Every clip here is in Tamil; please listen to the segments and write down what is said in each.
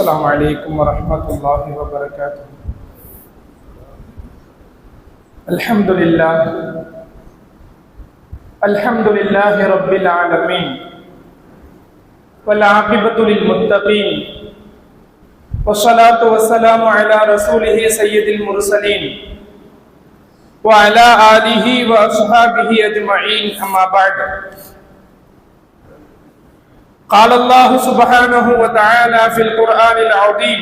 السلام عليكم ورحمة الله وبركاته. الحمد لله. الحمد لله رب العالمين. والعاقبة للمتقين. والصلاة والسلام على رسوله سيد المرسلين. وعلى آله وأصحابه أجمعين. أما بعد. قال الله سبحانه وتعالى في القرآن العظيم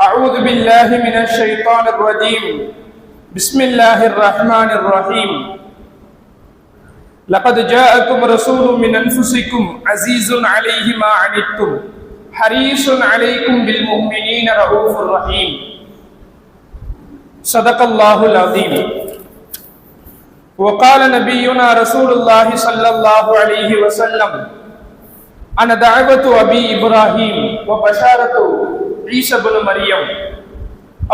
أعوذ بالله من الشيطان الرجيم. بسم الله الرحمن الرحيم. لقد جاءكم رسول من أنفسكم عزيز عليه ما عنتم حريص عليكم بالمؤمنين رؤوف رحيم. صدق الله العظيم. وقال نبينا رسول الله صلى الله عليه وسلم أنا دعوة أبي إبراهيم وبشارة عيسى بن مريم.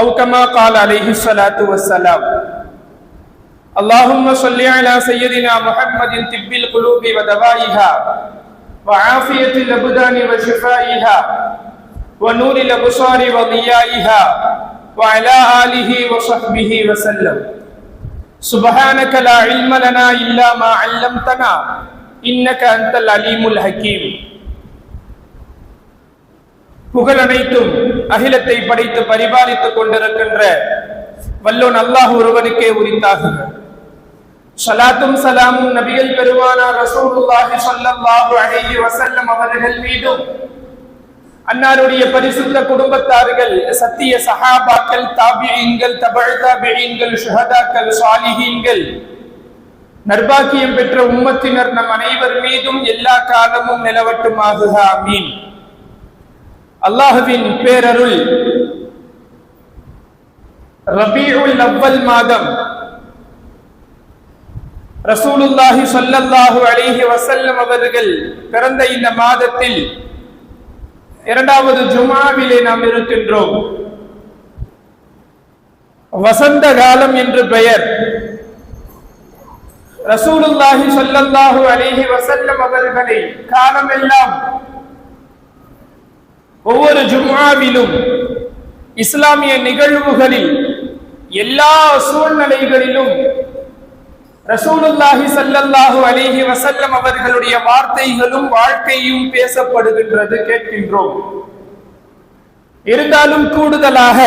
أو كما قال عليه الصلاة والسلام. اللهم صل على سيدنا محمد طب القلوب ودوائها وعافية الأبدان وشفائها ونور الأبصار وضيائها وعلى آله وصحبه وسلم. سبحانك لا علم لنا إلا ما علمتنا இன்னக அந்தல் அலீமுல் ஹக்கீம். புகழ் அனைத்தும் அகிலத்தை படைத்து பரிபாலித்துக் கொண்டிருக்கின்ற வல்லோன் அல்லாஹ் ஒருவனுக்கே உரித்தாக சலாத்தும் சலாமும் நபிகள் பெருமானார் ரசூலுல்லாஹி ஸல்லல்லாஹு அலைஹி வஸல்லம் அவர்கள் மீதும் அன்னாருடைய பரிசுத்த குடும்பத்தார்கள் சத்திய சஹாபாக்கள் தாபியீன்கள் தபழ் தாபியீன்கள் ஷுஹதாக்கள் சாலிஹீன்கள் நர்பாக்கியம் பெற்ற உம்மத்தினர் நம் அனைவர் மீதும் எல்லா காலமும் நிலவட்டுமாகுக மீன் அல்லாஹுவின் பேரருள் ரபீஉல் அவ்வல் மாதம். ரசூலுல்லாஹி சொல்லல்லாஹு அலைஹி வசல்லம் அவர்கள் பிறந்த இந்த மாதத்தில் இரண்டாவது ஜுமாவிலே நாம் இருக்கின்றோம். வசந்த காலம் என்று பெயர். ரசூலுல்லாஹி சொல்லல்லாஹு அலிஹி வசல்லம் அவர்களை காலமெல்லாம் ஒவ்வொரு ஜும்மாவிலும் இஸ்லாமிய நிகழ்வுகளில் எல்லா சூழ்நிலைகளிலும் ரசூலுல்லாஹி சல்லல்லாஹு அலிஹி வசல்லம் அவர்களுடைய வார்த்தைகளும் வாழ்க்கையும் பேசப்படுகின்றது கேட்கின்றோம். இருந்தாலும் கூடுதலாக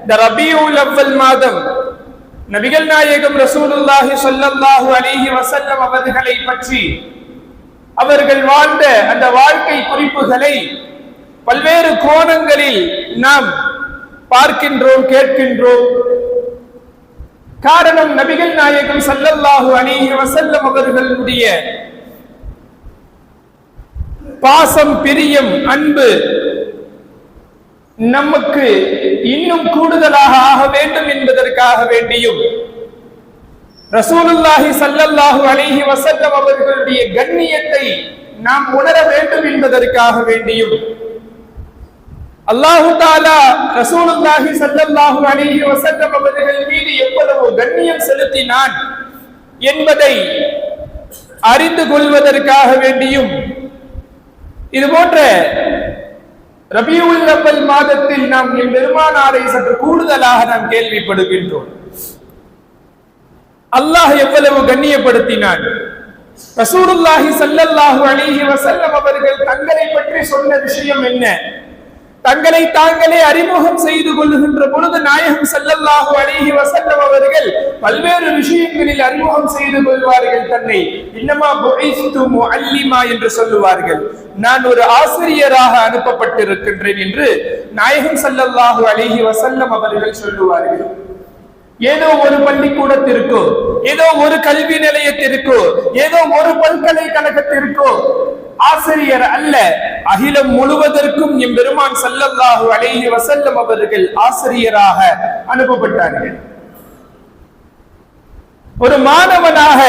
இந்த ரபியுல் அவ்வல் மாதம் நபிகள் நாயகம் ரசூலுல்லாஹி சொல்லல்லாஹு அலிஹி வசல்லம் அவர்களை பற்றி அவர்கள் வாழ்ந்த அந்த வாழ்க்கை குறிப்புகளை பல்வேறு கோணங்களில் நாம் பார்க்கின்றோம் கேட்கின்றோம். காரணம் நபிகள் நாயகம் சல்லல்லாஹு அலிஹி வசல்லம் அவர்களுடைய பாசம் பிரியம் அன்பு நமக்கு இன்னும் கூடுதலாக ஆக வேண்டும் என்பதற்காக வேண்டியும் ரசூலுல்லாஹி சல்லல்லாஹு அலைஹி வசல்லம் அவர்களுடைய கண்ணியத்தை நாம் உணர வேண்டும் என்பதற்காக வேண்டியும் அல்லாஹு தாலா ரசூலுல்லாஹி சல்லல்லாஹு அலைஹி வசல்லம் அவர்கள் மீது எவ்வளவு கண்ணியம் செலுத்தினான் என்பதை அறிந்து கொள்வதற்காக வேண்டியும். இது போன்ற ரபியுல் அவ்வல் மாதத்தில் நாம் என் பெருமானாரை சற்று கூடுதலாக நாம் கேள்விப்படுகின்றோம். அல்லாஹ் எவ்வளவு கண்ணியப்படுத்தினான். ரசூலுல்லாஹி சல்லல்லாஹு அலைஹி வஸல்லம் அவர்கள் தங்களை பற்றி சொன்ன விஷயம் என்ன? தங்களை தாங்களே அறிமுகம் செய்து கொள்ளுகின்ற பொழுது நாயகம் செல்லல்லாஹு அழகி வசல்லம் அவர்கள் பல்வேறு விஷயங்களில் அறிமுகம் செய்து கொள்வார்கள் தன்னை. இன்னமா புஇஸ்து அல்லிமா என்று சொல்லுவார்கள். நான் ஒரு ஆசிரியராக அனுப்பப்பட்டிருக்கின்றேன் என்று நாயகம் செல்லல்லாஹு அழகி வசல்லம் அவர்கள் சொல்லுவார்கள். ஏதோ ஒரு பள்ளிக்கூடத்திற்கோ ஏதோ ஒரு கல்வி நிலையத்திற்கோ ஏதோ ஒரு பல்கலைக்கழகத்திற்கோ ஆசிரியர் அல்ல. அகிலம் முழுவதற்கும் எம் பெருமான் சல்லல்லாஹு அலைஹி வசல்லம் அவர்கள் ஆசிரியராக அனுப்பப்பட்டார்கள். ஒரு மாணவனாக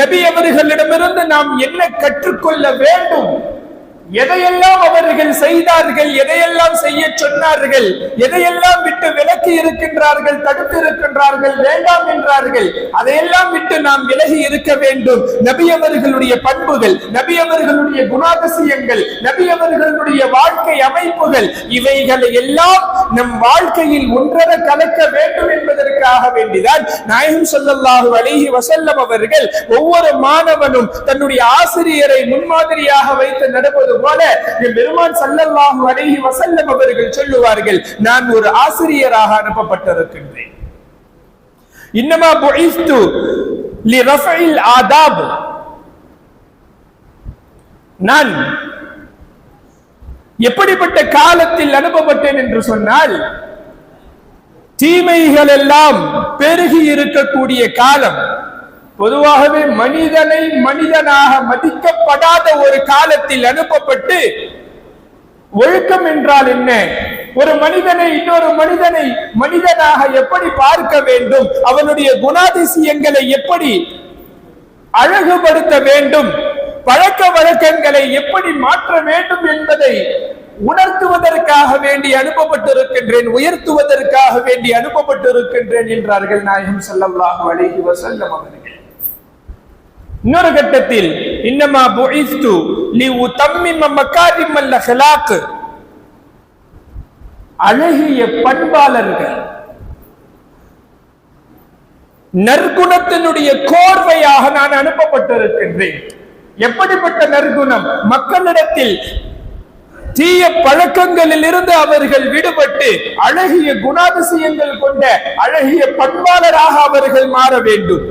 நபி அவர்களிடமிருந்து நாம் என்ன கற்றுக்கொள்ள வேண்டும்? எதையெல்லாம் அவர்கள் செய்தார்கள் எதையெல்லாம் செய்ய சொன்னார்கள் எதையெல்லாம் விட்டு விலக்கி இருக்கின்றார்கள் தடுத்து இருக்கின்றார்கள் வேண்டாம் என்றார்கள் அதையெல்லாம் விட்டு நாம் விலகி இருக்க வேண்டும். நபி அவர்களுடைய பண்புகள் நபி அவர்களுடைய குணாதிசயங்கள் நபி அவர்களுடைய வாழ்க்கை அமைப்புகள் இவைகளை எல்லாம் நம் வாழ்க்கையில் ஒன்றர கலக்க வேண்டும் என்பதற்காக வேண்டிதான் நாயகம் சொல்லல்லாஹு அலைஹி வசல்லம் அவர்கள் ஒவ்வொரு மாணவனும் தன்னுடைய ஆசிரியரை முன்மாதிரியாக வைத்து நடப்பது போல என் பெருமான் ஸல்லல்லாஹு அலைஹி வசல்லம் அவர்கள் சொல்லுவார்கள் நான் ஒரு ஆசிரியராக அனுப்பப்பட்டிருக்கின்றேன். இன்னமா புஇஸ்து லிரஃபில் ஆதாப். நான் எப்படிப்பட்ட காலத்தில் அனுப்பப்பட்டேன் என்று சொன்னால் தீமைகள் எல்லாம் பெருகி இருக்கக்கூடிய காலம் பொதுவாகவே மனிதனை மனிதனாக மதிக்கப்படாத ஒரு காலத்தில் அனுப்பப்பட்டு ஒழுக்கம் என்றால் என்ன? ஒரு மனிதனை இன்னொரு மனிதனை மனிதனாக எப்படி பார்க்க வேண்டும்? அவனுடைய குணாதிசயங்களை எப்படி அழகுபடுத்த வேண்டும்? பழக்க வழக்கங்களை எப்படி மாற்ற வேண்டும் என்பதை உணர்த்துவதற்காக வேண்டி அனுப்பப்பட்டிருக்கின்றேன் உயர்த்துவதற்காக வேண்டி அனுப்பப்பட்டிருக்கின்றேன் என்றார்கள் நாயகம் ஸல்லல்லாஹு அலைஹி வசல்லம் அவர்கள். இன்னொரு கட்டத்தில் இன்னமா புஇஸ்து லி உதம்மிம மகாரிமல் அஹ்லாக் அழகிய பண்பாளர்கள் நற்குணத்தினுடைய கோர்வையாக நான் அனுப்பப்பட்டிருக்கின்றேன். எப்படிப்பட்ட நற்குணம்? மக்களிடத்தில் தீய பழக்கங்களில் இருந்து அவர்கள் விடுபட்டு அழகிய குணாதிசயங்கள் கொண்ட அழகிய பண்பாளராக அவர்கள் மாற வேண்டும்.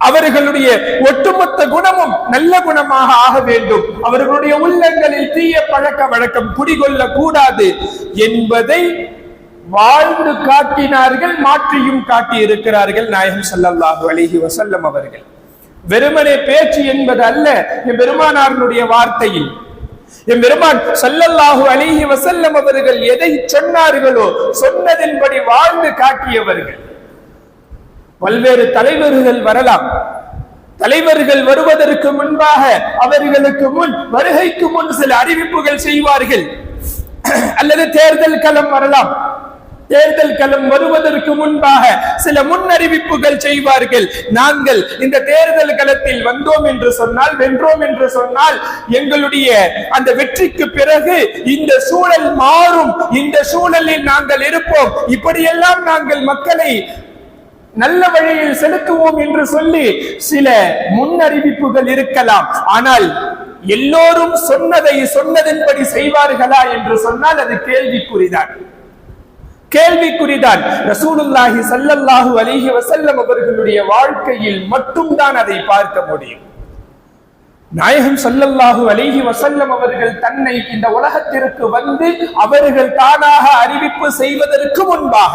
அவர்களுடைய ஒட்டுமொத்த குணமும் நல்ல குணமாக ஆக வேண்டும். அவர்களுடைய உள்ளங்களில் தீய பழக்க வழக்கம் குடிகொள்ள கூடாது என்பதை வாழ்ந்து காட்டினார்கள் மாற்றியும் காட்டி இருக்கிறார்கள் நாயகம் ஸல்லல்லாஹு அலிஹி வசல்லம் அவர்கள். வெறுமனே பேச்சு என்பது அல்ல என் பெருமானாருடைய வார்த்தையில். என் பெருமான் சல்லல்லாஹு அலிஹி வசல்லம் அவர்கள் எதை சொன்னார்களோ சொன்னதின்படி வாழ்ந்து காட்டியவர்கள். பல்வேறு தலைவர்கள் வரலாம். தலைவர்கள் வருவதற்கு முன்பாக அவர்களுக்கு முன் வருகைக்கு முன் சில அறிவிப்புகள் செய்வார்கள். அல்லது தேர்தல் களம் வரலாம். தேர்தல் களம் வருவதற்கு முன்பாக சில முன் அறிவிப்புகள் செய்வார்கள். நாங்கள் இந்த தேர்தல் களத்தில் வந்தோம் என்று சொன்னால் வென்றோம் என்று சொன்னால் எங்களுடைய அந்த வெற்றிக்கு பிறகு இந்த சூழல் மாறும். இந்த சூழலில் நாங்கள் இருப்போம். இப்படியெல்லாம் நாங்கள் மக்களை நல்ல வழியில் செலுத்துவோம் என்று சொல்லி சில முன்னறிவிப்புகள் இருக்கலாம். ஆனால் எல்லோரும் சொன்னதை சொன்னதின்படி செய்வார்களா என்று சொன்னால் அது கேள்விக்குறிதான். கேள்விக்குறிதான். ரசூலுல்லாஹி சல்லல்லாஹு அலிஹி வசல்லம் அவர்களுடைய வாழ்க்கையில் மட்டும்தான் அதை பார்க்க முடியும். நாயகம் சல்லல்லாஹு அலிஹி வசல்லம் அவர்கள் தன்னை இந்த உலகத்திற்கு வந்து அவர்கள் தானாக அறிவிப்பு செய்வதற்கு முன்பாக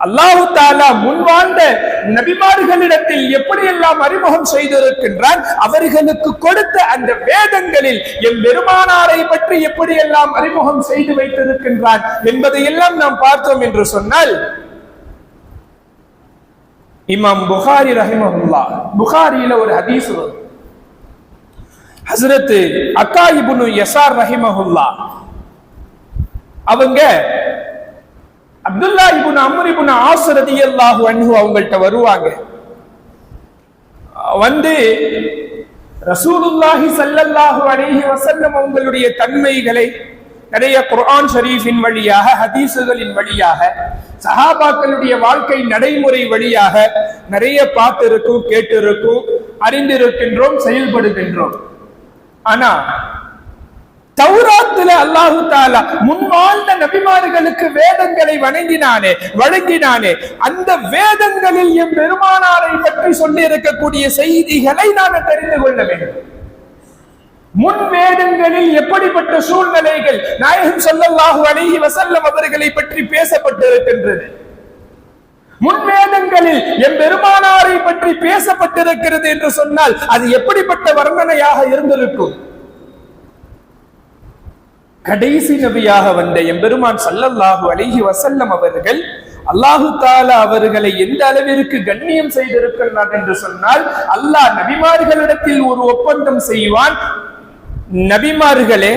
அல்லாஹு தாலா முன்வாழ்ந்த நபிமார்களிடத்தில் எப்படியெல்லாம் அறிமுகம் செய்திருக்கின்றான் அவர்களுக்கு கொடுத்த அந்த வேதங்களில் எம் பெருமானாரை பற்றி எப்படியெல்லாம் அறிமுகம் செய்து வைத்திருக்கின்றான் என்பதையெல்லாம் நாம் பார்த்தோம் என்று சொன்னால் இமாம் புகாரி ரஹிமஹுல்லா புகாரியில ஒரு ஹதீஸ் வரும். ஹசரத் அக்கா இபுனு எஸ்ஆர் ரஹிமஹுல்லா அவங்க Abdullah ibn Amr ibn As அல்லாஹு அன்ஹு அவங்கள்ட்ட வருவாங்க. வந்து ரசூலுல்லாஹி சல்லல்லாஹு அலைஹி வசல்லம் அவங்களுடைய தன்மைகளை நிறைய குர்ஆன் ஷரீஃபின் வழியாக ஹதீஸுகளின் வழியாக சஹாபாக்களுடைய வாழ்க்கை நடைமுறை வழியாக நிறைய பார்த்திருக்கும் கேட்டிருக்கும் அறிந்திருக்கின்றோம் செயல்படுகின்றோம். ஆனா தௌராத்துல அல்லாஹு தாலா முன் வாழ்ந்த நபிமார்களுக்கு வேதங்களை வணங்கினானே வழங்கினானே. அந்த வேதங்களில் என் பெருமானாரை பற்றி சொல்லி இருக்கக்கூடிய செய்திகளை நான் தெரிந்து கொள்ள வேண்டும். முன் வேதங்களில் எப்படிப்பட்ட சூழ்நிலைகள் நாயகம் சொல்லல்லாஹு அலைஹி வசல்லம் அவர்களை பற்றி பேசப்பட்டிருக்கின்றது. முன் வேதங்களில் என் பெருமானாரை பற்றி பேசப்பட்டிருக்கிறது என்று சொன்னால் அது எப்படிப்பட்ட வர்ணனையாக இருந்திருக்கும்? கடைசி நபியாக வந்த எம்பெருமான் சல்லல்லாஹு அலிஹி வசல்லம் அவர்கள் அல்லாஹு தாலா அவர்களை எந்த அளவிற்கு கண்ணியம் செய்திருக்கிறார் என்று சொன்னால் அல்லாஹ் நபிமார்களிடத்தில் ஒரு ஒப்பந்தம் செய்வான். நபிமார்களே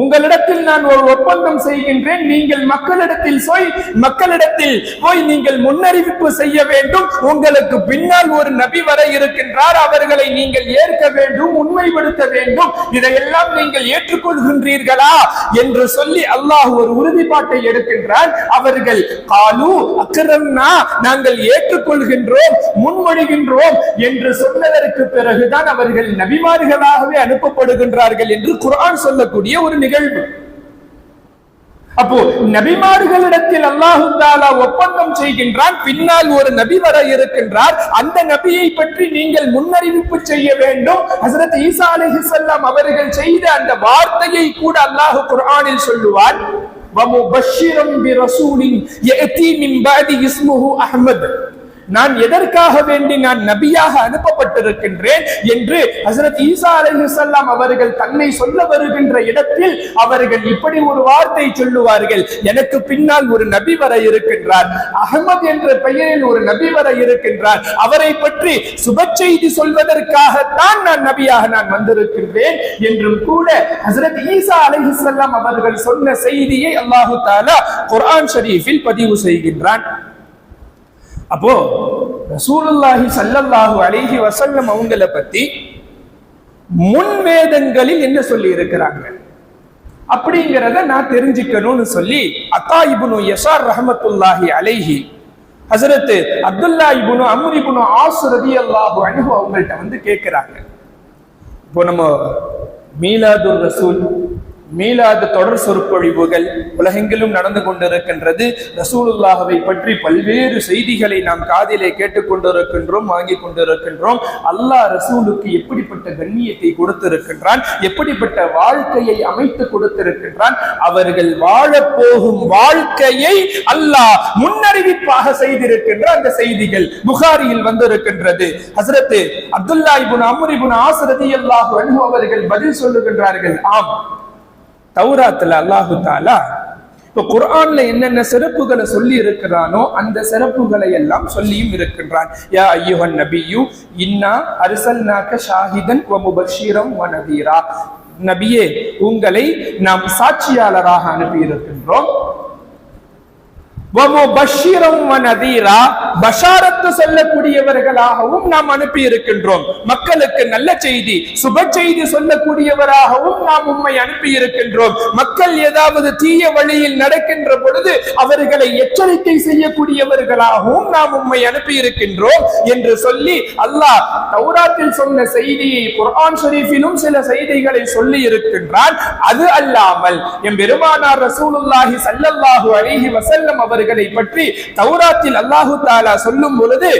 உங்களிடத்தில் நான் ஒரு ஒப்பந்தம் செய்கின்றேன். நீங்கள் மக்களிடத்தில் போய் மக்களிடத்தில் போய் நீங்கள் முன்னறிவிப்பு செய்ய வேண்டும். உங்களுக்கு பின்னால் ஒரு நபி வர இருக்கின்றார். அவர்களை நீங்கள் ஏற்க வேண்டும் உண்மைப்படுத்த வேண்டும். இதையெல்லாம் நீங்கள் ஏற்றுக்கொள்கின்றீர்களா என்று சொல்லி அல்லாஹ் ஒரு உறுதிப்பாட்டை எடுக்கின்றார். அவர்கள் காலு அக்கரம்னா நாங்கள் ஏற்றுக்கொள்கின்றோம் முன்மொழிகின்றோம் என்று சொன்னதற்கு பிறகுதான் அவர்கள் நபிமார்களாகவே அனுப்பப்படுகின்றார்கள் என்று குரான் சொல்லக்கூடிய ஒரு நிகழ்வு. அப்போ நபிமார்களிடத்தில் அல்லாஹு ஒப்பந்தம் செய்கின்றான். பின்னால் ஒரு நபி வர இருக்கின்றார். அந்த நபியை பற்றி நீங்கள் முன்னறிவிப்பு செய்ய வேண்டும். ஹசரத் ஈசா அலிஹிசல்லாம் அவர்கள் செய்த அந்த வார்த்தையை கூட அல்லாஹு குர்ஆனில் சொல்லுவார். வமுபஷிரம் பி ரசூலின் யஅதி மின் பாதி இஸ்முஹு அஹ்மத். நான் எதற்காக வேண்டி நான் நபியாக அனுப்பப்பட்டிருக்கின்றேன் என்று ஹசரத் ஈசா அலைஹிஸ்ஸலாம் அவர்கள் தன்னை சொல்ல வருகின்ற இடத்தில் அவர்கள் இப்படி ஒரு வார்த்தை சொல்லுவார்கள். எனக்கு பின்னால் ஒரு நபி வர இருக்கின்றார். அகமது என்ற பெயரில் ஒரு நபி வர இருக்கின்றார். அவரை பற்றி சுப செய்தி சொல்வதற்காகத்தான் நான் நபியாக நான் வந்திருக்கின்றேன் என்றும் கூட ஹசரத் ஈசா அலைஹிஸ்ஸலாம் அவர்கள் சொன்ன செய்தியை அல்லாஹு தாலா குர்ஆன் ஷரீஃபில் பதிவு செய்கின்றான். அப்போ ரசூலுல்லாஹி சல்லல்லாஹு அலைஹி வசல்லம் அவங்கள பத்தி முன் வேதங்களில் என்ன சொல்லி இருக்கிறாங்க? அப்படிங்கிறத நான் தெரிஞ்சுக்கணும்னு சொல்லி அத்தா இபுனு யசார் ரஹமத்துல்லாஹி அலைஹி ஹசரத்து அப்துல்லா இப்னு இபுனு ஆசு ரதி அல்லாஹு அனுகு அவங்கள்ட்ட வந்து கேட்கிறாங்க. இப்போ நம்ம மீலாதுர் ரசூல் மீளாத தொடர் சொற்பொழிவுகள் உலகெங்கிலும் நடந்து கொண்டிருக்கின்றது. ரசூலுல்லாஹவை பற்றி பல்வேறு செய்திகளை நாம் காதிலே கேட்டுக்கொண்டிருக்கின்றோம் வாங்கி கொண்டிருக்கின்றோம். அல்லாஹ் ரசூலுக்கு எப்படிப்பட்ட கண்ணியத்தை கொடுத்திருக்கின்றான் எப்படிப்பட்ட வாழ்க்கையை அமைத்து கொடுத்திருக்கின்றான் அவர்கள் வாழப்போகும் வாழ்க்கையை அல்லாஹ் முன்னறிவிப்பாக செய்திருக்கின்ற அந்த செய்திகள் புகாரியில் வந்திருக்கின்றது. ஹசரத்து அப்துல்லா இபுன் அம்ர் இபுன் ஆசரதி அல்லாஹு அவர்கள் பதில் சொல்லுகின்றார்கள் ஆம் தௌராத்துல அல்லாஹு தாலா இப்போ குர்ஆன்ல என்னென்ன சிறப்புகளை சொல்லி இருக்கிறானோ அந்த சிறப்புகளை எல்லாம் சொல்லியும் இருக்கின்றான். யா ஐயுஹன் நபியு இன்னா அர்சல்நாக ஷாஹிதன் வ முபஷிரம் வ நபியே உங்களை நாம் சாட்சியாளராக அனுப்பி இருக்கின்றோம் பஷாரத்து சொல்லக்கூடியவர்களாகவும் நாம் அனுப்பி இருக்கின்றோம் மக்களுக்கு நல்ல செய்தி சுப செய்தி சொல்லக்கூடியவராகவும் நாம் உண்மை அனுப்பி இருக்கின்றோம் மக்கள் ஏதாவது தீய வழியில் நடக்கின்ற பொழுது அவர்களை எச்சரிக்கை செய்யக்கூடியவர்களாகவும் நாம் உண்மை அனுப்பி இருக்கின்றோம் என்று சொல்லி அல்லாஹ் தௌராத்தில் சொன்ன செய்தியை குர்ஆன் ஷரீஃபிலும் சில செய்திகளை சொல்லி இருக்கின்றார் அது அல்லாமல் என் பெருமானார் ரசூலுல்லாஹி ஸல்லல்லாஹு அலைஹி அவர் அவர்களை பற்றி தௌராத்தில் அல்லாஹு தாலா சொல்லும் பொழுது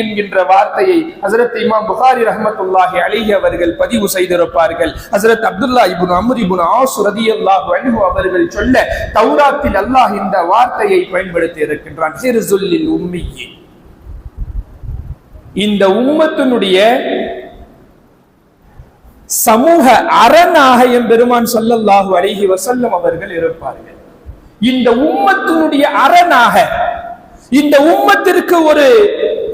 என்கின்ற வார்த்தையை ஹசரத் இமாம் புகாரி ரஹமத்துல்லாஹி அலிஹி அவர்கள் பதிவு செய்திருப்பார்கள். ஹசரத் அப்துல்லா இபுன் அமர் இபுன் ஆசு ரதி அல்லாஹ் அன்ஹு அவர்கள் சொல்ல தௌராத்தில் அல்லாஹ் இந்த வார்த்தையை பயன்படுத்தி இருக்கின்றான். ஹிருசுல்லில் உம்மியீன். இந்த உம்மத்தினுடைய சமூக அரணாக எம்பெருமான் சொல்லல்லாஹு அலைஹி வசல்லம் அவர்கள் இருப்பார்கள். இந்த உம்மத்தினுடைய அரணாக இந்த உம்மத்திற்கு ஒரு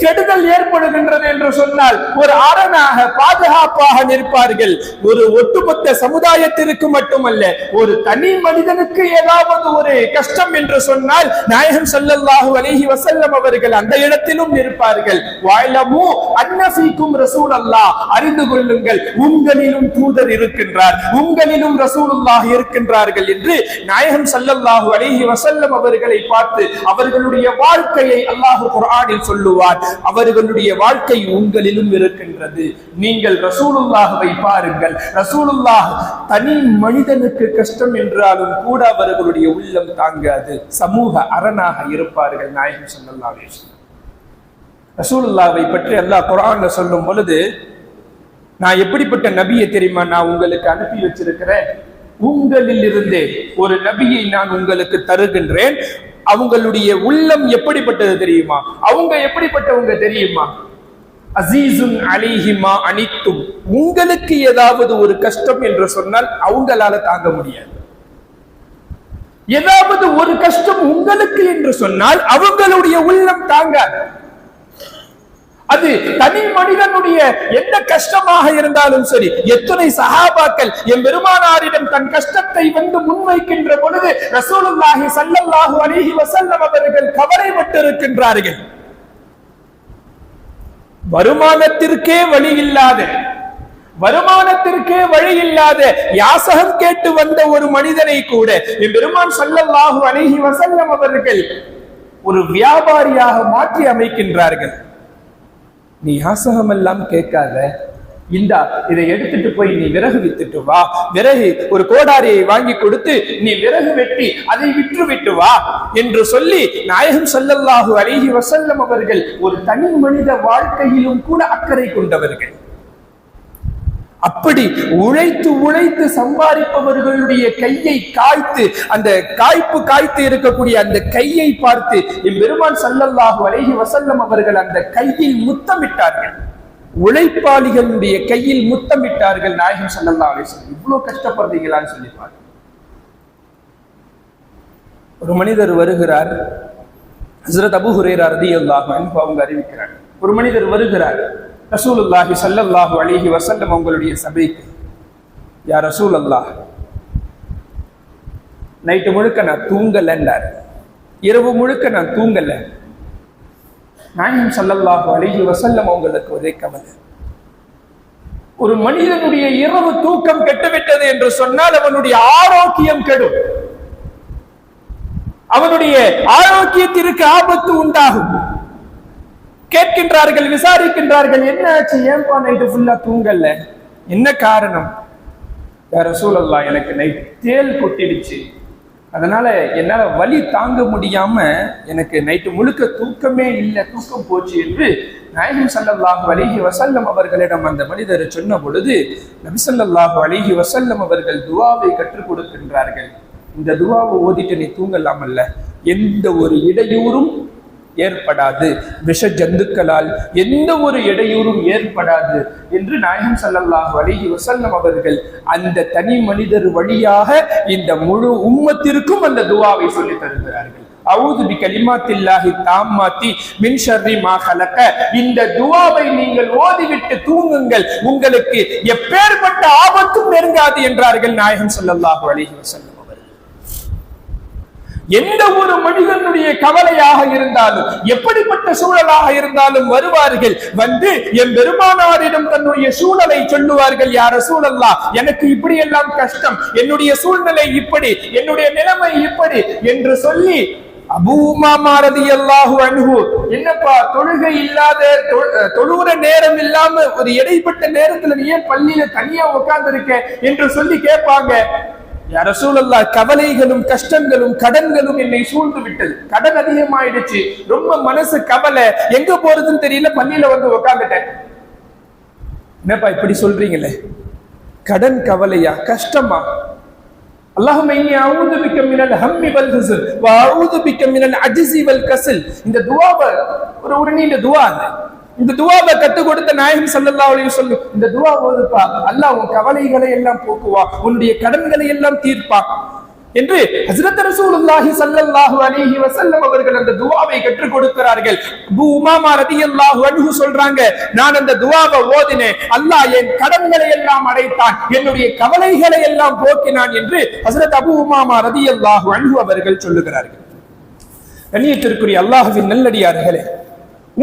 கெடுதல் ஏற்படுகின்றது என்று சொன்னால் ஒரு அரணாக பாதுகாப்பாக நிற்பார்கள். ஒரு ஒட்டுமொத்த சமுதாயத்திற்கு மட்டுமல்ல ஒரு தனி மனிதனுக்கு ஏதாவது ஒரு கஷ்டம் என்று சொன்னால் நாயகம் சல்லல்லாஹு அலைஹி வசல்லம் அவர்கள் அந்த இடத்திலும் நிற்பார்கள். வாயிலமு அன்னசிக்கும் ரசூல் அல்லாஹ் அறிந்து கொள்ளுங்கள் உங்களிலும் தூதர் இருக்கின்றார் உங்களிலும் ரசூலுல்லாஹ் இருக்கின்றார்கள் என்று நாயகம் சல்லல்லாஹு அலைஹி வசல்லம் அவர்களை பார்த்து அவர்களுடைய வாழ்க்கையை அல்லாஹ் குரானில் சொல்லுவார் அவர்களுடைய வாழ்க்கை உங்களிலும் இருக்கின்றது. நீங்கள் ரசூலுல்லாஹவை பாருங்கள். ரசூலுல்லாஹ் தனி மனிதனுக்கு கஷ்டம் என்றாலும் கூட அவர்களுடைய உள்ளம் தாங்காது. சமூக அரணாக இருப்பார்கள் நாயகம் சொல்லல்லாவே ரசூலுல்லாவை பற்றி அல்லாஹ் குரான்ல சொல்லும் பொழுது நான் எப்படிப்பட்ட நபியை தெரியுமா நான் உங்களுக்கு அனுப்பி வச்சிருக்கிறேன்? உங்களில் இருந்தே ஒரு நபியை நான் உங்களுக்கு தருகின்றேன். அவங்களுடைய உள்ளம் எப்படிப்பட்டது தெரியுமா? அவங்க எப்படிப்பட்டவங்க தெரியுமா? அசீசுன் அலிஹிமா அனித்தும். உங்களுக்கு ஏதாவது ஒரு கஷ்டம் என்று சொன்னால் அவங்களால தாங்க முடியாது. ஏதாவது ஒரு கஷ்டம் உங்களுக்கு என்று சொன்னால் அவங்களுடைய உள்ளம் தாங்காது. அது தனி மனிதனுடைய எந்த கஷ்டமாக இருந்தாலும் சரி எத்தனை சகாபாக்கள் என் பெருமானாரிடம் தன் கஷ்டத்தை வந்து முன்வைக்கின்ற பொழுது ரசூலுல்லாஹி சல்லல்லாஹு அலைஹி வஸல்லம் அவர்கள் கவலைப்பட்டிருக்கின்றார்கள். வருமானத்திற்கே வழி இல்லாத வருமானத்திற்கே வழி இல்லாத யாசகம் கேட்டு வந்த ஒரு மனிதனை கூட என் பெருமான் சல்லல்லாஹு அலைஹி வஸல்லம் அவர்கள் ஒரு வியாபாரியாக மாற்றி அமைக்கின்றார்கள். நீ யாசகமெல்லாம் கேட்காத. இந்தா இதை எடுத்துட்டு போய் நீ விறகு வித்துட்டு வா. விறகு ஒரு கோடாரியை வாங்கி கொடுத்து நீ விறகு வெட்டி அதை விற்று விட்டு வா என்று சொல்லி நாயகம் சொல்லல்லாஹு அழகி வசல்லம் அவர்கள் ஒரு தனி மனித வாழ்க்கையிலும் கூட அக்கறை கொண்டவர்கள். அப்படி உழைத்து உழைத்து சம்பாதிப்பவர்களுடைய கையை காய்த்து அந்த காய்ப்பு காய்த்து இருக்கக்கூடிய அந்த கையை பார்த்து இம்பெருமான் சல்லல்லாஹு அலைஹி வசல்லம் அவர்கள் அந்த கையில் முத்தமிட்டார்கள். உழைப்பாளிகளுடைய கையில் முத்தமிட்டார்கள் நாயகம் சல்லல்லா அலைஹி வஸல்லம். இவ்வளவு கஷ்டப்படுறீங்களான்னு சொல்லிப்பார் ஒரு மனிதர் வருகிறார் ஹசரத் அபு ஹுரேரா ரதி அல்லாஹ் அவங்க அறிவிக்கிறார் ஒரு மனிதர் வருகிறார் ரசூலுல்லாஹி சல்லல்லாஹு அலிஹி வசல்லம் உங்களுடைய சபைக்கு யா ரசூல் அல்லாஹ் நைட்டு முழுக்க நான் தூங்கலன்றார் இரவு முழுக்க நான் தூங்கல. நாயும் சல்லல்லாஹு அலிஹி வசல்லம் உங்களுக்கு ஒரே கவலை ஒரு மனிதனுடைய இரவு தூக்கம் கெட்டுவிட்டது என்று சொன்னால் அவனுடைய ஆரோக்கியம் கெடும். அவனுடைய ஆரோக்கியத்திற்கு ஆபத்து உண்டாகும். கேட்கின்றார்கள் விசாரிக்கின்றார்கள். என்ன ஆச்சு ஏன்பா நைட்டு ஃபுல்லா தூங்கல? என்ன காரணம்? வேற சூழல்லா எனக்கு நைட் தேல் கொட்டிடுச்சு. அதனால என்னால வலி தாங்க முடியாம எனக்கு நைட்டு முழுக்க தூக்கமே இல்லை தூக்கம் போச்சு என்று நாயகம் சல்லல்லாஹு அலிஹி வசல்லம் அவர்களிடம் அந்த மனிதர் சொன்ன பொழுது நபிசல்லாஹு அலிஹி வசல்லம் அவர்கள் துவாவை கற்றுக் கொடுக்கின்றார்கள். இந்த துவாவை ஓதிட்டு நீ தூங்கலாமல்ல? எந்த ஒரு இடையூறும் ஏற்படாது. விஷ ஜந்துக்களால் எந்த ஒரு இடையூறும் ஏற்படாது என்று நாயகம் ஸல்லல்லாஹு அலிஹி வசல்லம் அவர்கள் அந்த தனி மனிதர் வழியாக இந்த முழு உம்மத்திற்கும் அந்த துவாவை சொல்லி தருகிறார்கள். அவுது பி கலிமாத்தில்லாஹி தாம்மாத்தி மின் ஷர்ரி மா கலக்க இந்த துவாவை நீங்கள் ஓதிவிட்டு தூங்குங்கள். உங்களுக்கு எப்பேற்பட்ட ஆபத்தும் நெருங்காது என்றார்கள் நாயகம் ஸல்லல்லாஹு அலிஹி வசல்லம் எந்த ஒரு மனிதனுடைய கவலையாக இருந்தாலும் எப்படிப்பட்ட சூழலாக இருந்தாலும் வருவார்கள். வந்து என் பெருமானாரிடம் தன்னுடைய சூழலை சொல்லுவார்கள் யார சூழல்லா எனக்கு இப்படி எல்லாம் கஷ்டம். என்னுடைய சூழ்நிலை இப்படி என்னுடைய நிலைமை இப்படி என்று சொல்லி அபூமாரதி அல்லாஹு அன்ஹு என்னப்பா தொழுகை இல்லாத தொழுகிற நேரம் இல்லாம ஒரு இடைப்பட்ட நேரத்துல நீ ஏன் பள்ளியில தனியா உட்கார்ந்து இருக்க என்று சொல்லி கேட்பாங்க. ரசூலல்லா கவலைகளும் கஷ்டங்களும் கடன்களும் என்னை சூழ்ந்து விட்டது. கடன் அதிகமாயிடுச்சு. ரொம்ப மனசு கவலை. எங்க போறதுன்னு தெரியல பள்ளியில வந்து உக்காந்துட்டேன். என்னப்பா இப்படி சொல்றீங்களே? கடன் கவலையா? கஷ்டமா? அல்லாஹும் அவுது பிக்க மினல் ஹம்மி வல் ஹுசுல் வ அவுது பிக்க மினல் அஜிசி வல் இந்த துவா ஒரு உடனே இந்த துவா இந்த துவாவை கற்றுக் கொடுத்த நாயகம் ஸல்லல்லாஹு அலைஹி சொல்லு இந்த துவா ஓதுப்பா. அல்லாஹ் உன் கவலைகளை எல்லாம் போக்குவா உன்னுடைய கடன்களை எல்லாம் தீர்ப்பா. என்று ஹசரத் ரசூலுல்லாஹி சல்லல்லாஹு அலைஹி வஸல்லம் அவர்கள் அந்த துவாவை கற்றுக் கொடுக்கிறார்கள். அபு உமாமா ரலியல்லாஹு அன்ஹு சொல்றாங்க நான் அந்த துவாவை ஓதினேன். அல்லாஹ் என் கடன்களை எல்லாம் அடைத்தான். என்னுடைய கவலைகளை எல்லாம் போக்கினான் என்று ஹசரத் அபு உமாமா ரலியல்லாஹு அன்ஹு அவர்கள் சொல்லுகிறார்கள். கண்ணியத்திற்குரிய அல்லாஹுவின் நல்லடியார்களே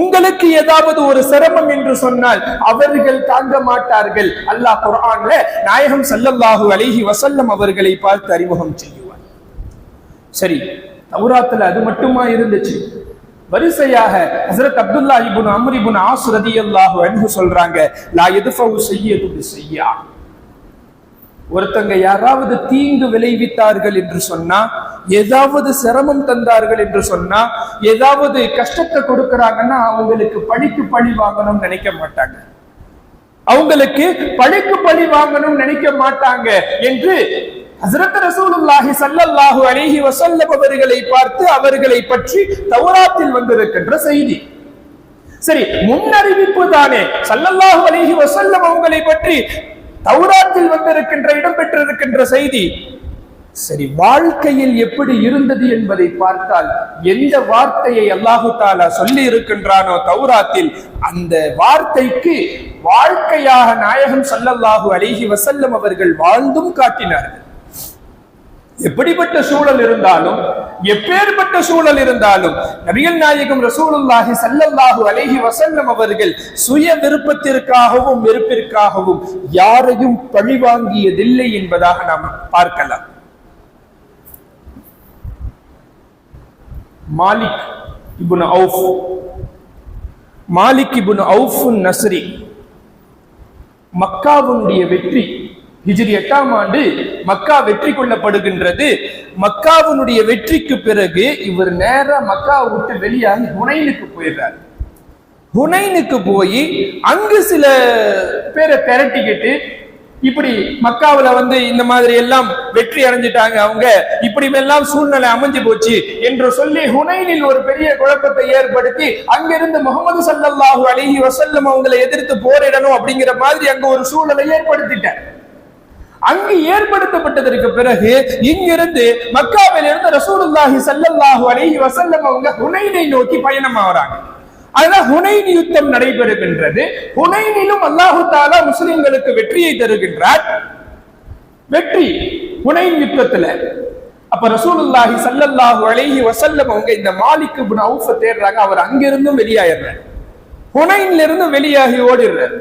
உங்களுக்கு ஏதாவது ஒரு சிரமம் என்று சொன்னால் அவர்கள் தாங்க மாட்டார்கள். அல்லாஹ் குரான்ல நாயகம் சல்லல்லாஹு அலிஹி வசல்லம் அவர்களை பார்த்து அறிமுகம் செய்யுவார். சரி தௌராத்துல அது மட்டுமா இருந்துச்சு? வரிசையாக ஹசரத் Abdullah ibn Amr ibn As ரலியல்லாஹு சொல்றாங்க லா எதுஃபவு செய்யது செய்யா ஒருத்தங்க யாராவது தீங்கு விளைவித்தார்கள் என்று சொன்னா ஏதாவது சிரமம் தந்தார்கள் என்று சொன்னா ஏதாவது கஷ்டத்தை கொடுக்கறாங்கன்னா அவங்களுக்கு பழிக்கு பழி வாங்கணும்னு நினைக்க மாட்டாங்க. அவங்களுக்கு பழிக்கு பழி வாங்கணும்னு நினைக்க மாட்டாங்க என்று ஹசரத் ரசூலுல்லாஹி சல்லல்லாஹு அலைஹி வஸல்லம் அவர்களை பார்த்து அவர்களை பற்றி தௌராத்தில் வந்திருக்கின்ற செய்தி. சரி முன்னறிவிப்பு தானே. சல்லல்லாஹு அலைஹி வஸல்லம் அவங்களை பற்றி தௌராத்தில் வந்திருக்கின்ற இடம் பெற்றிருக்கின்ற செய்தி. சரி வாழ்க்கையில் எப்படி இருந்தது என்பதை பார்த்தால் எந்த வார்த்தையை அல்லாஹு தாலா சொல்லி இருக்கின்றானோ தௌராத்தில் அந்த வார்த்தைக்கு வாழ்க்கையாக நாயகம் சல்லல்லாஹு அலிஹி வசல்லம் அவர்கள் வாழ்ந்தும் காட்டினார்கள். எப்படிப்பட்ட சூழல் இருந்தாலும் எப்பேற்பட்ட சூழல் இருந்தாலும் நபிகள் நாயகம் ரசூலுல்லாஹி சல்லல்லாஹு அலைஹி வசல்லம் அவர்கள் சுய விருப்பத்திற்காகவும் வெறுப்பிற்காகவும் யாரையும் பழிவாங்கியதில்லை என்பதாக நாம் பார்க்கலாம். Malik ibn Awf. Malik ibn அவுஃபுன் Nasri. மக்காவுடைய வெற்றி ஹிஜ்ரி எட்டாம் ஆண்டு மக்கா வெற்றி கொள்ளப்படுகின்றது. மக்காவினுடைய வெற்றிக்கு பிறகு இவர் நேரா மக்கா விட்டு வெளியாகி ஹுனைனுக்கு போயிடுறார். ஹுனைனுக்கு போய் அங்கு சில பேரை திரட்டிக்கிட்டு இப்படி மக்காவுல வந்து இந்த மாதிரி எல்லாம் வெற்றி அடைஞ்சிட்டாங்க அவங்க. இப்படி எல்லாம் சூழ்நிலை அமைஞ்சு போச்சு என்று சொல்லி ஹுனைனில் ஒரு பெரிய குழப்பத்தை ஏற்படுத்தி அங்கிருந்து முகமது சல்லல்லாஹு அலிஹி வசல்லம் அவங்களை எதிர்த்து போரிடணும் அப்படிங்கிற மாதிரி அங்க ஒரு சூழலை ஏற்படுத்திட்டேன் அங்கு ஏற்படுத்தப்பட்டதற்கு பிறகு இங்கிருந்து மக்காவில் இருந்து ரசூலுல்லாஹி ஸல்லல்லாஹு அலிஹி வசல்லம் அவங்க ஹுனைனை நோக்கி பயணம் ஆவறாங்க அதனால் ஹுனைன் யுத்தம் நடைபெறுகின்றது. ஹுனைனிலும் அல்லாஹு தாலா முஸ்லிம்களுக்கு வெற்றியை தருகின்றார். வெற்றி ஹுனைன் யுத்தத்துல. அப்ப ரசூலுல்லாஹி சல்லல்லாஹு அலைஹி வசல்லம் அவங்க இந்த மாலிக்கு இப்னு அவுஃப தேடுறாங்க. அவர் அங்கிருந்தும் வெளியாயிடுறார். ஹுனைன்ல இருந்து வெளியாகி ஓடிடுறார்.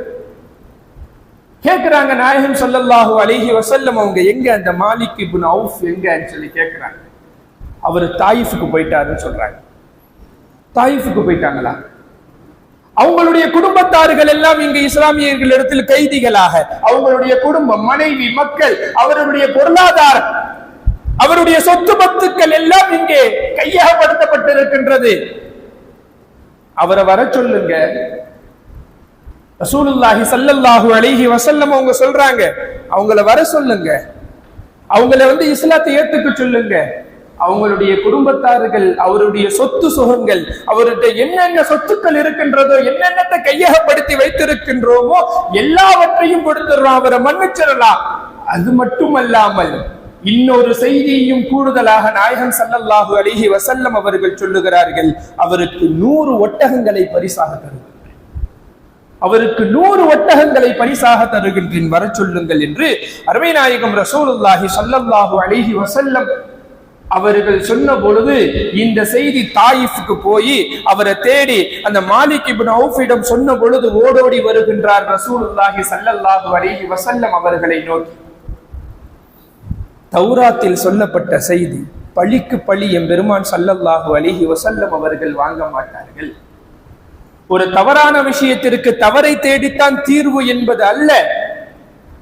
கேட்கிறாங்க நாயகம் சல்லல்லாஹு அலைஹி வசல்லம் அவங்க எங்க? அந்த மாலிக் இப்னு அவுஃப் எங்கன்னு சொல்லி கேட்கிறாங்க அவர் தாயிஃபுக்கு போயிட்டாருன்னு சொல்றாங்க. தாயிஃபுக்கு போயிட்டாங்களா? அவங்களுடைய குடும்பத்தார்கள் எல்லாம் இங்கு இஸ்லாமியர்கள் இடத்தில் கைதிகளாக. அவங்களுடைய குடும்பம் மனைவி மக்கள் அவருடைய பொருளாதாரம் அவருடைய சொத்து பத்துக்கள் எல்லாம் இங்கே கையகப்படுத்தப்பட்டிருக்கின்றது. அவரை வர சொல்லுங்க. ரசூலுல்லாஹி சல்லல்லாஹு அலைஹி வசல்லம் அவங்க சொல்றாங்க. அவங்கள வர சொல்லுங்க. அவங்கள வந்து இஸ்லாத்தை ஏத்துக்க சொல்லுங்க. அவங்களுடைய குடும்பத்தார்கள் அவருடைய சொத்து சுகங்கள் அவருடைய என்னென்ன சொத்துக்கள் இருக்கின்றதோ என்னென்னத்தை கையகப்படுத்தி வைத்திருக்கின்றோமோ எல்லாவற்றையும் கொடுத்துடுறோம் அவரை மன்னிச்சிடலாம் அது மட்டுமல்லாமல் இன்னொரு செய்தியையும் கூடுதலாக நாயகன் சல்லல்லாஹு அலிஹி வசல்லம் அவர்கள் சொல்லுகிறார்கள் அவருக்கு நூறு ஒட்டகங்களை பரிசாக தருகின்றேன் அவருக்கு நூறு ஒட்டகங்களை பரிசாக தருகின்றேன் வர சொல்லுங்கள் என்று அருமை நாயகம் ரசூலுல்லாஹி சல்லல்லாஹு அலிஹி வசல்லம் அவர்கள் சொன்ன பொழுது இந்த செய்தி தாயிஃப்க்கு போய் அவரை தேடி அந்த மாலிக் இப்னு அவுஃபிடம் சொன்ன பொழுது ஓடோடி வருகின்றார் ரசூலுல்லாஹி சல்லல்லாஹு அலைஹி வசல்லம் அவர்களை நோக்கி. தௌராத்தில் சொல்லப்பட்ட செய்தி பழிக்கு பழி எம்பெருமான் சல்லல்லாஹு அலிஹி வசல்லம் அவர்கள் வாங்க மாட்டார்கள். ஒரு தவறான விஷயத்திற்கு தவறை தேடித்தான் தீர்வு என்பது அல்ல.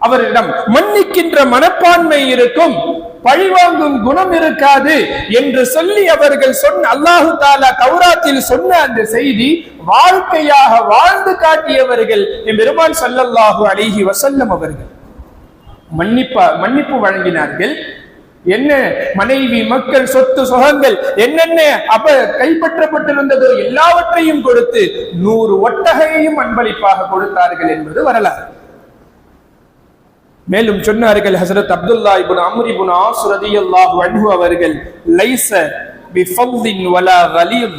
அவரிடம் மன்னிக்கின்ற மனப்பான்மை இருக்கும். பழிவாங்கும் குணம் இருக்காது என்று சொல்லி அவர்கள் சொன்ன அல்லாஹு தாலா தௌராத்தில் சொன்ன அந்த செய்தி வாழ்க்கையாக வாழ்ந்து காட்டியவர்கள் பெருமான் சல்லல்லாஹு அலைஹி வசல்லம் அவர்கள். மன்னிப்பா மன்னிப்பு வழங்கினார்கள். என்ன மனைவி மக்கள் சொத்து சுகங்கள் என்னென்ன அப்ப கைப்பற்றப்பட்டிருந்ததோ எல்லாவற்றையும் கொடுத்து நூறு ஒட்டகையையும் அன்பளிப்பாக கொடுத்தார்கள் என்பது வரலாறு. மேலும் சொன்னார்கள் ஹசரத் அப்துல்லா இபுன் அம்ரிபுன் ஆசுரதி அல்லாஹ் அன்ஹு அவர்கள் லைச பிஃபல்லின் வலா கலீல்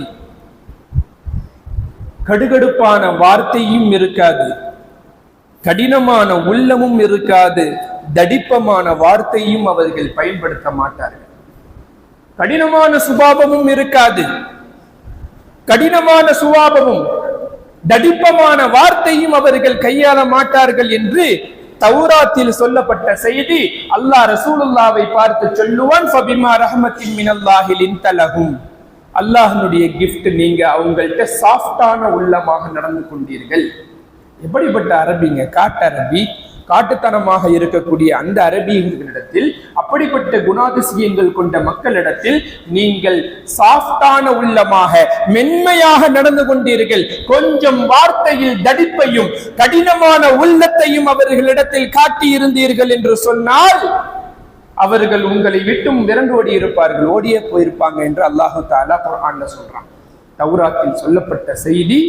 கடுகடுப்பான வார்த்தையும் இருக்காது கடினமான உள்ளமும் இருக்காது தடிப்பமான வார்த்தையும் அவர்கள் பயன்படுத்த மாட்டார்கள். கடினமான சுபாவமும் இருக்காது கடினமான சுபாவமும் தடிப்பமான வார்த்தையும் அவர்கள் கையாள மாட்டார்கள் என்று தௌராத்தில் சொல்லப்பட்ட செய்தி அல்லாஹ் ரசூலுல்லாவை பார்த்து சொல்லுவான் ஃபபிமா ரஹமத்தின் மினல்லாஹில் இன்தலகும் அல்லாஹனுடைய கிஃப்ட் நீங்க அவங்கள்ட்ட சாஃப்டான உள்ளமாக நடந்து கொண்டீர்கள். எப்படிப்பட்ட அரபிங்க? காட்டு அரபி காட்டுத்தனமாக இருக்கக்கூடிய அந்த அரபியர்களிடத்தில் அப்படிப்பட்ட குணாதிசயங்கள் கொண்ட மக்களிடத்தில் நீங்கள் சாஃப்டான உள்ளமாக மென்மையாக நடந்து கொண்டீர்கள். கொஞ்சம் வார்த்தையில் தடிப்பையும் கடினமான உள்ளத்தையும் அவர்களிடத்தில் காட்டி இருந்தீர்கள் என்று சொன்னால் அவர்கள் உங்களை விட்டும் விரண்டு ஓடி இருப்பார்கள். ஓடியே போயிருப்பாங்க என்று அல்லாஹு தாலா குர்ஆன்ல சொல்றான். தௌராத்தில் சொல்லப்பட்ட செய்தி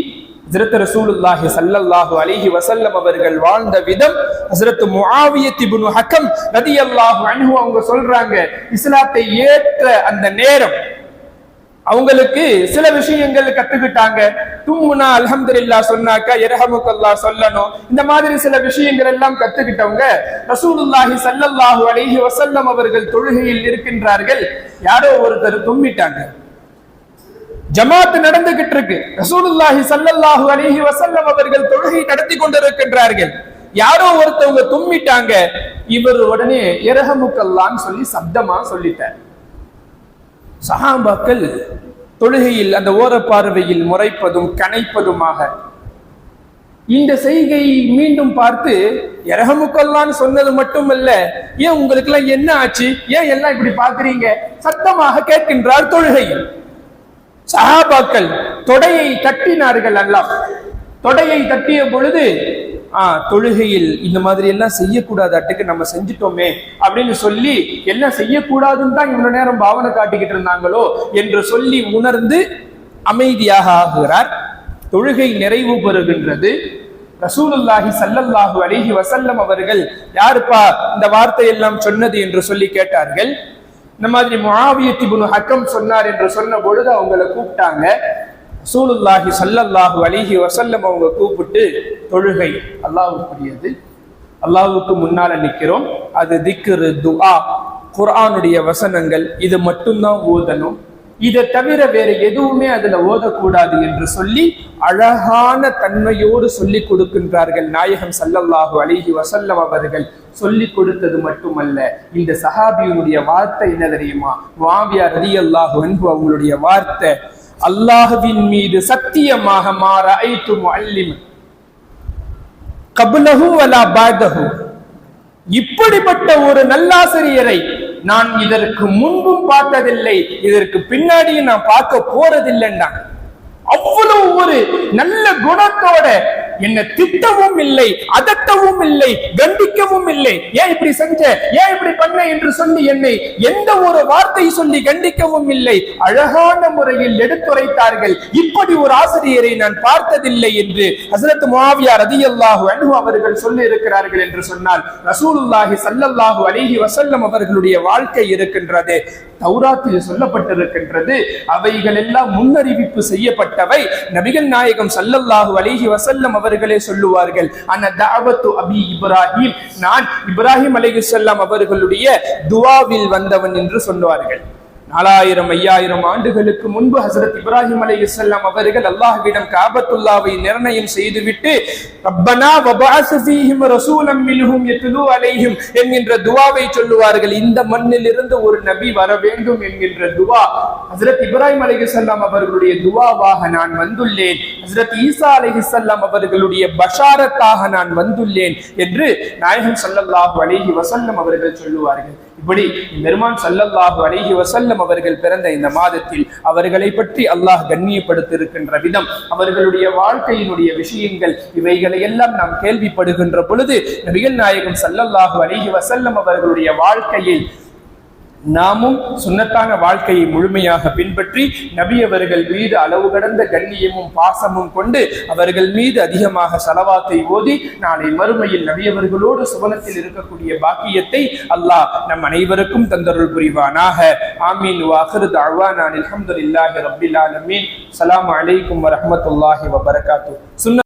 ஹசரத் ரசூலுல்லாஹி சல்லல்லாஹு அலைஹி வசல்லம் அவர்கள் வாழ்ந்த விதம் ஹசரத் முஆவியத் இப்னு ஹக்கம் ரலியல்லாஹு அன்ஹு அவங்க சொல்றாங்க இஸ்லாத்தை ஏற்ற அந்த நேரம். அவங்களுக்கு சில விஷயங்கள் கத்துக்கிட்டாங்க. தும்முனா அல்ஹம்துலில்லா சொன்னாக்கா இரஹமுக்கல்லா சொல்லணும். இந்த மாதிரி சில விஷயங்கள் எல்லாம் கத்துக்கிட்டவங்க ரசூலுல்லாஹி சல்லல்லாஹு அலைஹி வசல்லம் அவர்கள் தொழுகையில் இருக்கின்றார்கள். யாரோ ஒருத்தர் தும்மிட்டாங்க. ஜமாத் நடந்துகிட்டு இருக்கு ரசூலுல்லாஹி சல்லல்லாஹு அலைஹி வஸல்லம் அவர்கள் தொழுகை நடத்தி கொண்டிருக்கின்றார்கள். யாரோ ஒருத்தவங்க தும்மிட்டாங்க இவர் உடனே இரகமுக்கல்லான்னு சொல்லி சப்தமா சொல்லிட்டார். சஹாபாக்கள் தொழுகையில் அந்த ஓரப்பார்வையில் முறைப்பதும் கனைப்பதுமாக இந்த செய்கையை மீண்டும் பார்த்து இரகமுக்கல்லான்னு சொன்னது மட்டுமல்ல ஏன் உங்களுக்கு எல்லாம் என்ன ஆச்சு? ஏன் எல்லாம் இப்படி பாக்குறீங்க சத்தமாக கேட்கின்றார் தொழுகையில். சஹாபாக்கள் தொடையை தட்டினார்கள் அல்லாம் தொடையை தட்டிய பொழுது ஆஹ் தொழுகையில் இந்த மாதிரி எல்லாம் செய்யக்கூடாதாட்டுக்கு நம்ம செஞ்சிட்டோமே அப்படின்னு சொல்லி எல்லாம் செய்யக்கூடாதுன்னு தான் இவ்வளவு நேரம் பாவனை காட்டிக்கிட்டு இருந்தாங்களோ என்று சொல்லி உணர்ந்து அமைதியாக ஆகுகிறார். தொழுகை நிறைவு பெறுகின்றது. ரசூலுல்லாஹி சல்லல்லாஹு அலிஹி வசல்லம் அவர்கள் யாருப்பா இந்த வார்த்தை எல்லாம் சொன்னது? என்று சொல்லி கேட்டார்கள். இந்த மாதிரி முஆவியத் புனு ஹக்கம் சொன்னார் என்று சொன்ன பொழுது அவங்கள கூப்பிட்டாங்க. சூலுல்லாஹி சல்லல்லாஹு அலிஹி வசல்லம் அவங்க கூப்பிட்டு தொழுகை அல்லாஹ்வுக்குரியது. அல்லாஹுக்கு முன்னால நிற்கிறோம் அது திக்ரு துஆ குர்ஆனுடைய வசனங்கள். இது மட்டும்தான் ஓதணும். இதை தவிர வேற எதுவுமே அதுல ஓதக்கூடாது என்று சொல்லி அழகான தன்மையோடு சொல்லி கொடுக்கின்றார்கள் நாயகம் சல்லல்லாஹு அலைஹி வசல்லம் அவர்கள். சொல்லி கொடுத்தது மட்டுமல்ல இந்த சஹாபியினுடைய வார்த்தை என்ன தெரியுமா? வாவியா ரதி அல்லாஹு அன்பு அவங்களுடைய வார்த்தை அல்லாஹுவின் மீது சத்தியமாக மாற ஐத்து அல்லிம் கபுலஹு வலா பாதஹு. இப்படிப்பட்ட ஒரு நல்லாசிரியரை நான் இதற்கு முன்பும் பார்த்ததில்லை இதற்கு பின்னாடியும் நான் பார்க்க போறதில்லைன்னா அவ்வளவு ஒரு நல்ல குணத்தோட என்ன திட்டவும் இல்லை அதட்டவும் இல்லை கண்டிக்கவும் இல்லை. ஏன் இப்படி செஞ்ச? ஏன் இப்படி பண்ண என்று சொல்லி என்னை எந்த ஒரு வார்த்தை சொல்லி கண்டிக்கவும் இல்லை. அழகான முறையில் எடுத்துரைத்தார்கள். இப்படி ஒரு ஆசிரியரை நான் பார்த்ததில்லை என்று ஹசரத் முஆவியா ரதியல்லாஹு அனு அவர்கள் சொல்லி இருக்கிறார்கள் என்று சொன்னால் ரசூலுல்லாஹி சல்லல்லாஹு அலிஹி வசல்லம் அவர்களுடைய வாழ்க்கை இருக்கின்றது. தௌராத்தில் சொல்லப்பட்டிருக்கின்றது. அவைகள் எல்லாம் முன்னறிவிப்பு செய்யப்பட்டவை. நபிகள் நாயகம் சல்லல் சல்லல்லாஹு அலிஹி வசல்லம் அவர்களே சொல்லுவார்கள் அந்த தஅவத்து அபி இப்ராஹிம். நான் இப்ராஹிம் அலிஹி அவர்களுடைய துவாவில் வந்தவன் என்று சொல்லுவார்கள். நாலாயிரம் ஐயாயிரம் ஆண்டுகளுக்கு முன்பு ஹசரத் இப்ராஹிம் அலி இஸ்லாம் அவர்கள் அல்லாஹ்விடம் காபத்துல்லாவை நிர்ணயம் செய்துவிட்டு ரப்பனா வபாஸ் ரசூலம் மின்ஹும் யத்லு அலைஹிம் என்கின்ற துவாவை சொல்லுவார்கள். இந்த மண்ணில் இருந்து ஒரு நபி வர வேண்டும் என்கின்ற துவா. ஹசரத் இப்ராஹிம் அலி இஸ்லாம் அவர்களுடைய துவாவாக நான் வந்துள்ளேன். ஹசரத் ஈசா அலி இஸ்லாம் அவர்களுடைய பஷாரத்தாக நான் வந்துள்ளேன் என்று நாயகம் ஸல்லல்லாஹு அலைஹி வசல்லம் அவர்கள் சொல்லுவார்கள். இப்படி பெருமான் சல்லல்லாஹு அலைஹி வசல்லம் அவர்கள் பிறந்த இந்த மாதத்தில் அவர்களை பற்றி அல்லாஹ் கண்ணியப்படுத்திருக்கின்ற விதம் அவர்களுடைய வாழ்க்கையினுடைய விஷயங்கள் இவைகளை எல்லாம் நாம் கேள்விப்படுகின்ற பொழுது நபிகள் நாயகம் சல்லல்லாஹு அலைஹி வசல்லம் அவர்களுடைய வாழ்க்கையை நாமும் சுன்னத்தான வாழ்க்கையை முழுமையாக பின்பற்றி நபி அவர்கள் மீது அளவு கடந்த கண்ணியமும் பாசமும் கொண்டு அவர்கள் மீது அதிகமாக செலவாத்தை ஓதி நாளை மறுமையில் நபியவர்களோடு சுவனத்தில் இருக்கக்கூடிய பாக்கியத்தை அல்லாஹ் நம் அனைவருக்கும் தந்தருள் புரிவானாக. ஆமீன். வாஹிரு தாழ்வானான் அல்ஹம்துலில்லாஹி ரபில் ஆலமீன். சலாம் அலைக்கும் வரமத்துல்லாஹி வபரகாத்து. சுன்ன